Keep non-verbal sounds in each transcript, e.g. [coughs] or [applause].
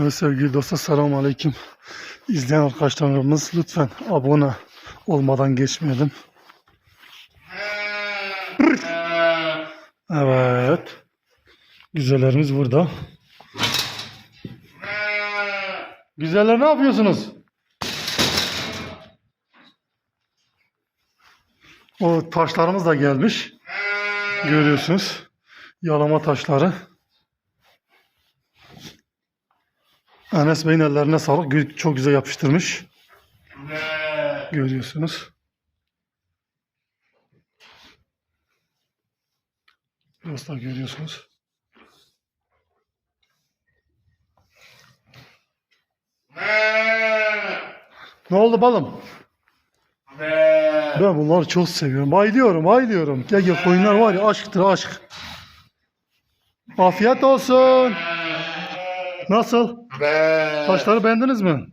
Evet sevgili dostlar selamun aleyküm. İzleyen arkadaşlarımız lütfen abone olmadan geçmeyelim. Evet. Güzellerimiz burada. Güzeller ne yapıyorsunuz? O taşlarımız da gelmiş. Görüyorsunuz. Yalama taşları. Enes Bey'in ellerine sağlık. Çok güzel yapıştırmış. Görüyorsunuz. Dostlar görüyorsunuz. Ne oldu balım? Ben bunları çok seviyorum. Bayılıyorum, bayılıyorum. Gel gel koyunlar var ya aşktır aşk. Afiyet olsun. Nasıl? Taşları beğendiniz mi?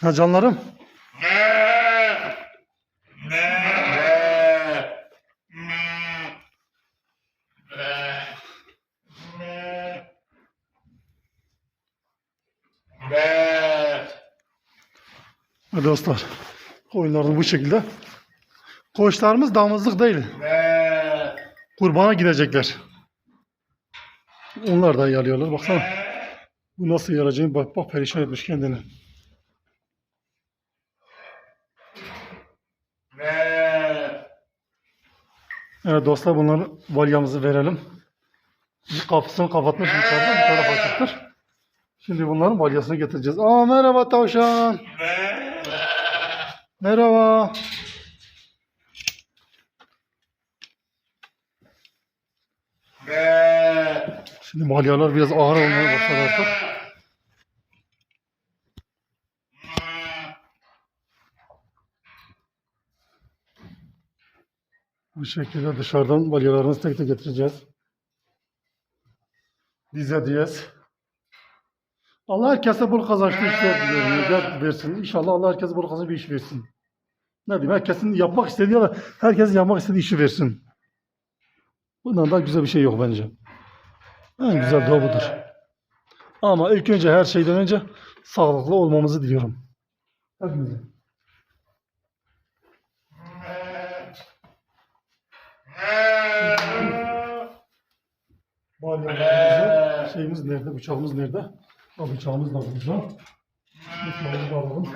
Ha canlarım. Ha dostlar. Koyunlarımız bu şekilde. Koçlarımız damızlık değil. Kurbana gidecekler. Onlar da yalıyorlar. Baksana. Bu nasıl yaracağını bak bak perişan etmiş kendini. Evet dostlar bunları balyamızı verelim. Kapısını kapatmış yukarıda bir taraf açıktır. Şimdi bunların balyasını getireceğiz. Aa merhaba tavşan. Merhaba. Şimdi balyalar biraz ağır olmaya başladı artık. Bu şekilde dışarıdan balyalarımızı tek tek getireceğiz. Dize diyez. Allah herkese bol kazançlı işler diliyorum. Yüce versin. İnşallah Allah herkese bol kazançlı bir iş versin. Ne diyeyim? Herkesin yapmak istediği herkesin yapmak istediği işi versin. Bundan daha güzel bir şey yok bence. En güzel dua budur. Ama ilk önce her şeyden önce sağlıklı olmamızı diliyorum. Hepimize. Balyalarımızı, şeyimiz nerede, bıçağımız nerede? Ha, bıçağımız da burada. Bıçağımızı da alalım.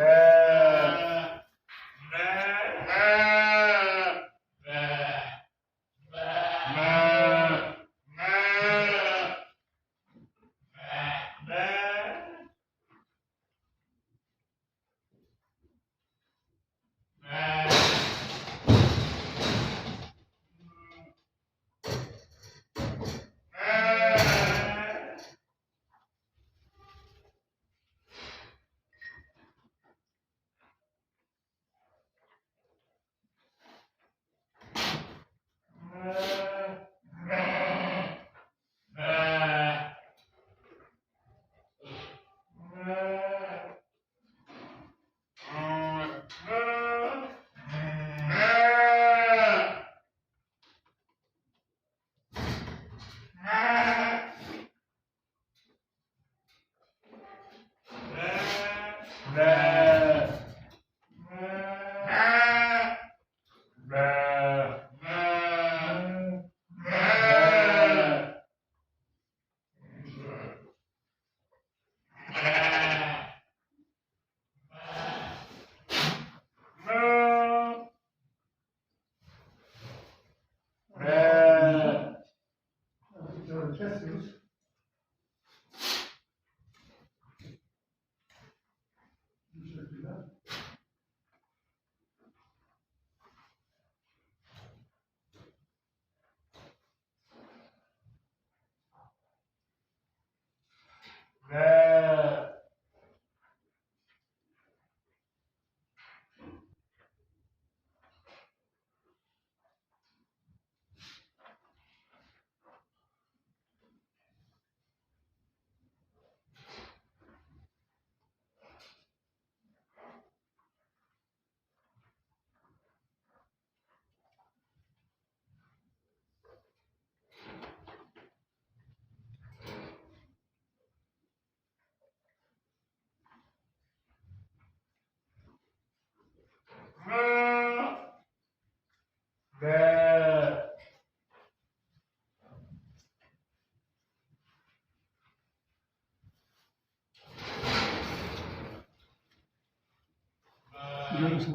ve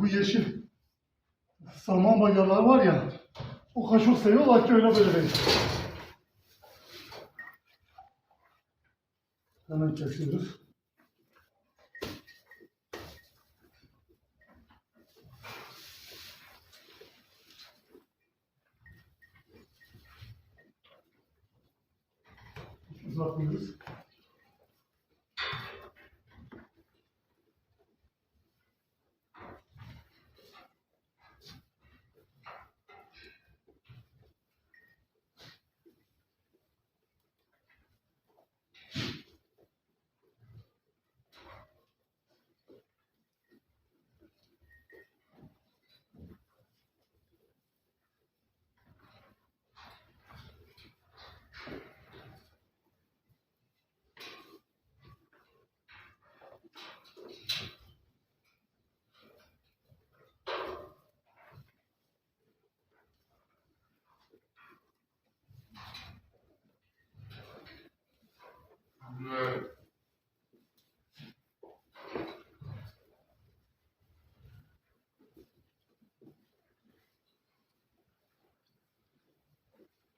bu yeşil saman bacaları var ya o kadar çok seviyorlar ki öyle böyle. Hemen kesiyoruz. is not we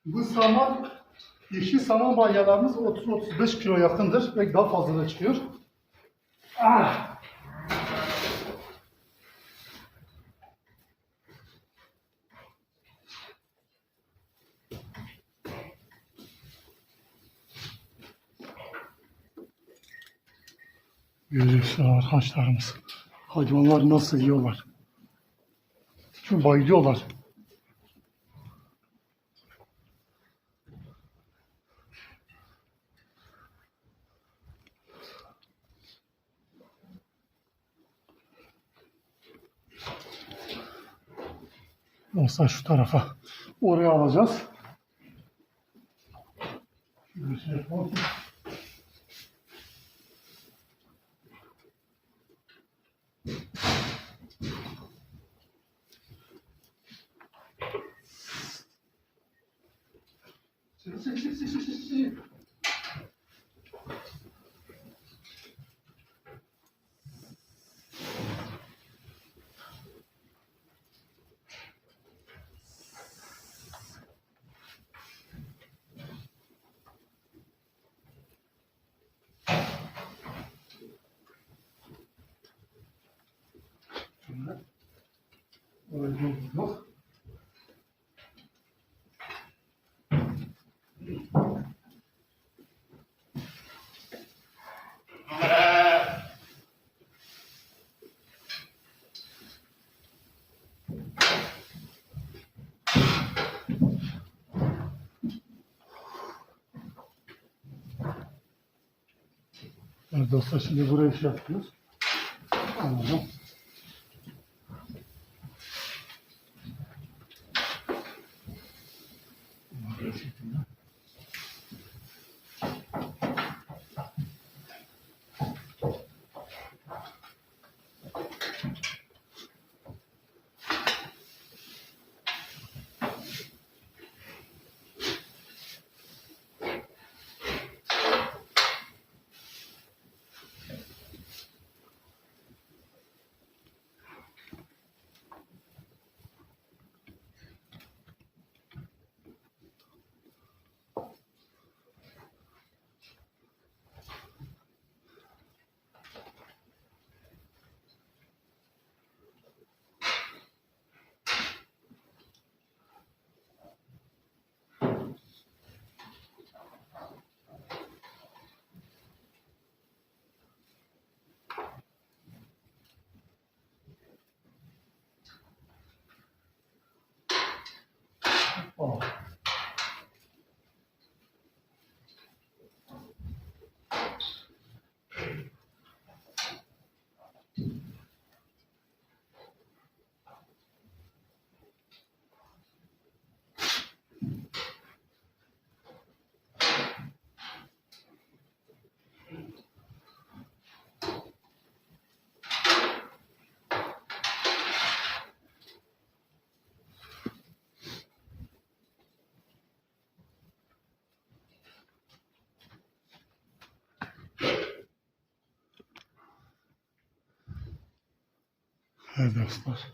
Bu saman, yeşil saman balyalarımız 30-35 kilo yakındır. Belki daha fazla da çıkıyor. Ah! Görüyorsunuz arkadaşlarımız. Hayvanlar nasıl yiyorlar. Çünkü bayılıyorlar. Olsa şu tarafa. Oraya alacağız. Şöyle şey yapalım. Evet dostlar şimdi buraya şey yapıyoruz. Anladım. Evet dostlar.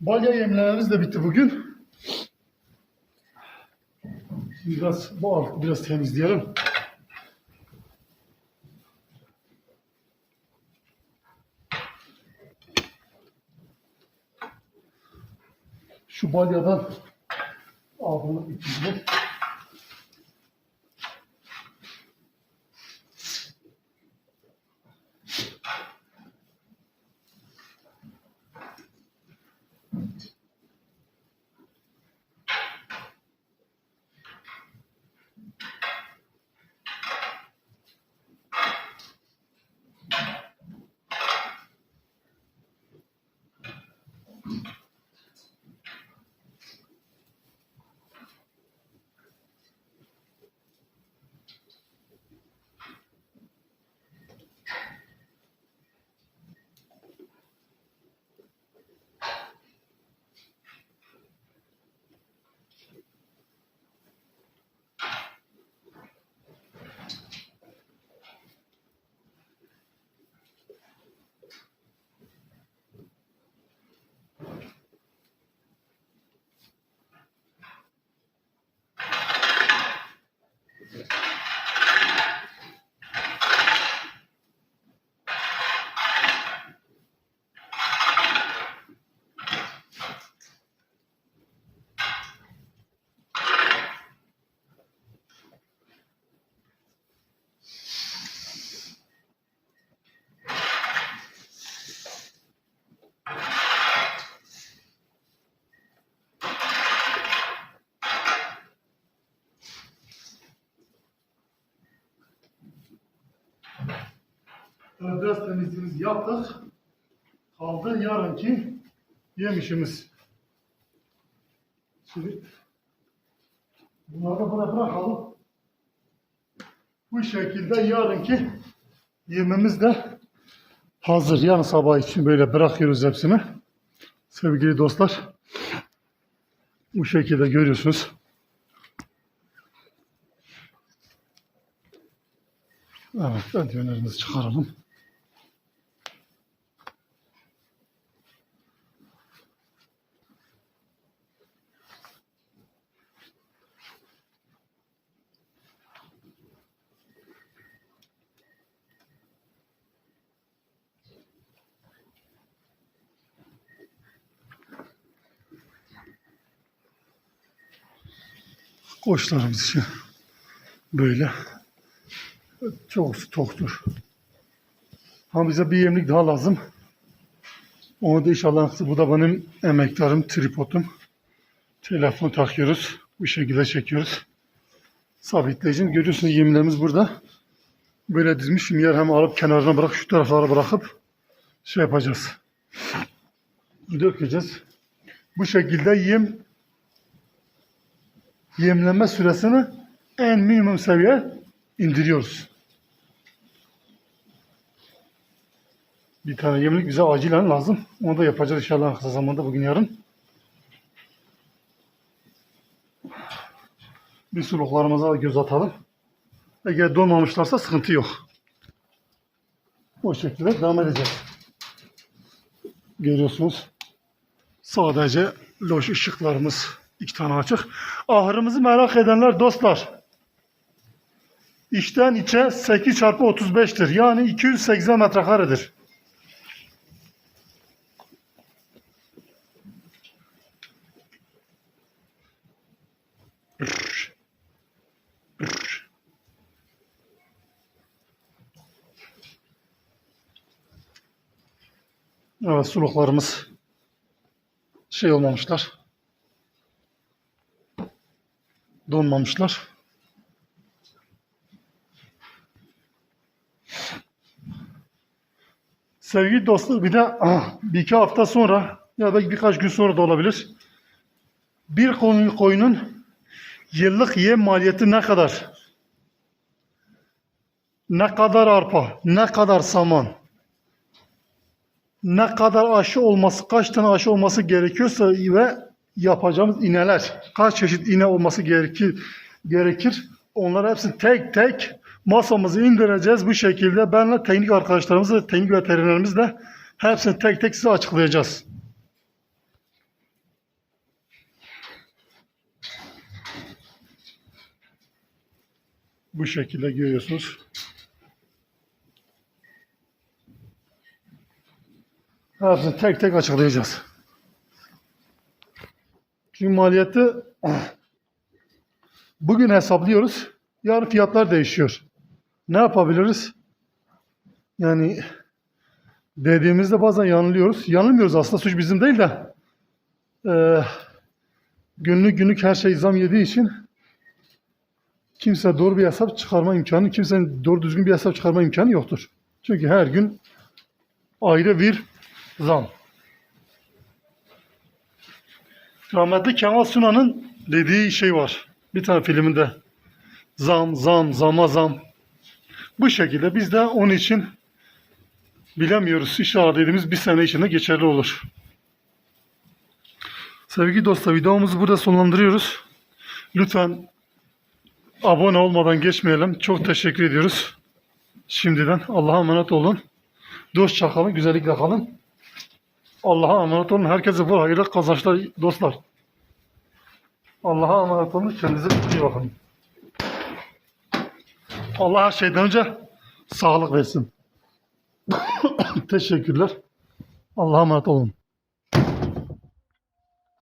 Balya yemlerimiz de bitti bugün. Biraz bu altı biraz temizleyelim. Şu balyadan altını içinde. Evet, Biraz temizliğimizi yaptık. Kaldı yarınki yemişimiz. Şimdi bunları buraya bırakalım. Bu şekilde yarınki yememiz de hazır. Yarın sabah için böyle bırakıyoruz hepsini. Sevgili dostlar. Bu şekilde görüyorsunuz. Evet, eldivenlerimizi çıkaralım. Koçlarımız için böyle çok toktur. Ama bize bir yemlik daha lazım. Onu da inşallah bu da benim emektarım, tripodum. Telefon takıyoruz. Bu şekilde çekiyoruz. Sabitleyicim. Görüyorsunuz yemlerimiz burada. Böyle dizmiş. Şimdi yer hem alıp kenarına bırak şu taraflara bırakıp şey yapacağız. Dökeceğiz. Bu şekilde yem yemlenme süresini en minimum seviye indiriyoruz. Bir tane yemlik bize acilen lazım. Onu da yapacağız inşallah kısa zamanda bugün yarın. Bir suluklarımıza göz atalım. Eğer donmamışlarsa sıkıntı yok. O şekilde devam edeceğiz. Görüyorsunuz. Sadece loş ışıklarımız iki tane açık. Ahırımızı merak edenler dostlar. İçten içe 8 çarpı 35'tir. Yani 280 metrekaredir. Evet suluklarımız şey olmamışlar. Donmamışlar. Sevgili dostlar bir de ah, bir iki hafta sonra ya da birkaç gün sonra da olabilir. Bir koyun, koyunun yıllık yem maliyeti ne kadar? Ne kadar arpa, ne kadar saman, ne kadar aşı olması, kaç tane aşı olması gerekiyorsa ve yapacağımız iğneler, kaç çeşit iğne olması gerekir, gerekir. Onları hepsini tek tek masamızı indireceğiz bu şekilde. Benle teknik arkadaşlarımızla, teknik veterinerimizle hepsini tek tek size açıklayacağız. Bu şekilde görüyorsunuz. Hepsini tek tek açıklayacağız. Çünkü maliyeti [clears throat] bugün hesaplıyoruz. Yarın fiyatlar değişiyor. Ne yapabiliriz? Yani dediğimizde bazen yanılıyoruz. Yanılmıyoruz aslında suç bizim değil de eee, günlük günlük her şey zam yediği için kimse doğru bir hesap çıkarma imkanı, kimsenin doğru düzgün bir hesap çıkarma imkanı yoktur. Çünkü her gün ayrı bir zam. Rahmetli Kemal Sunal'ın dediği şey var. Bir tane filminde. Zam, zam, zama zam. Bu şekilde biz de onun için bilemiyoruz. İnşallah dediğimiz bir sene içinde geçerli olur. Sevgili dostlar videomuzu burada sonlandırıyoruz. Lütfen abone olmadan geçmeyelim. Çok teşekkür ediyoruz. Şimdiden Allah'a emanet olun. Dostça kalın, güzellikle kalın. Allah'a emanet olun. Herkese bu hayırlı kazançlar dostlar. Allah'a emanet olun. Kendinize iyi bakın. Allah her şeyden önce sağlık versin. [coughs] Teşekkürler. Allah'a emanet olun.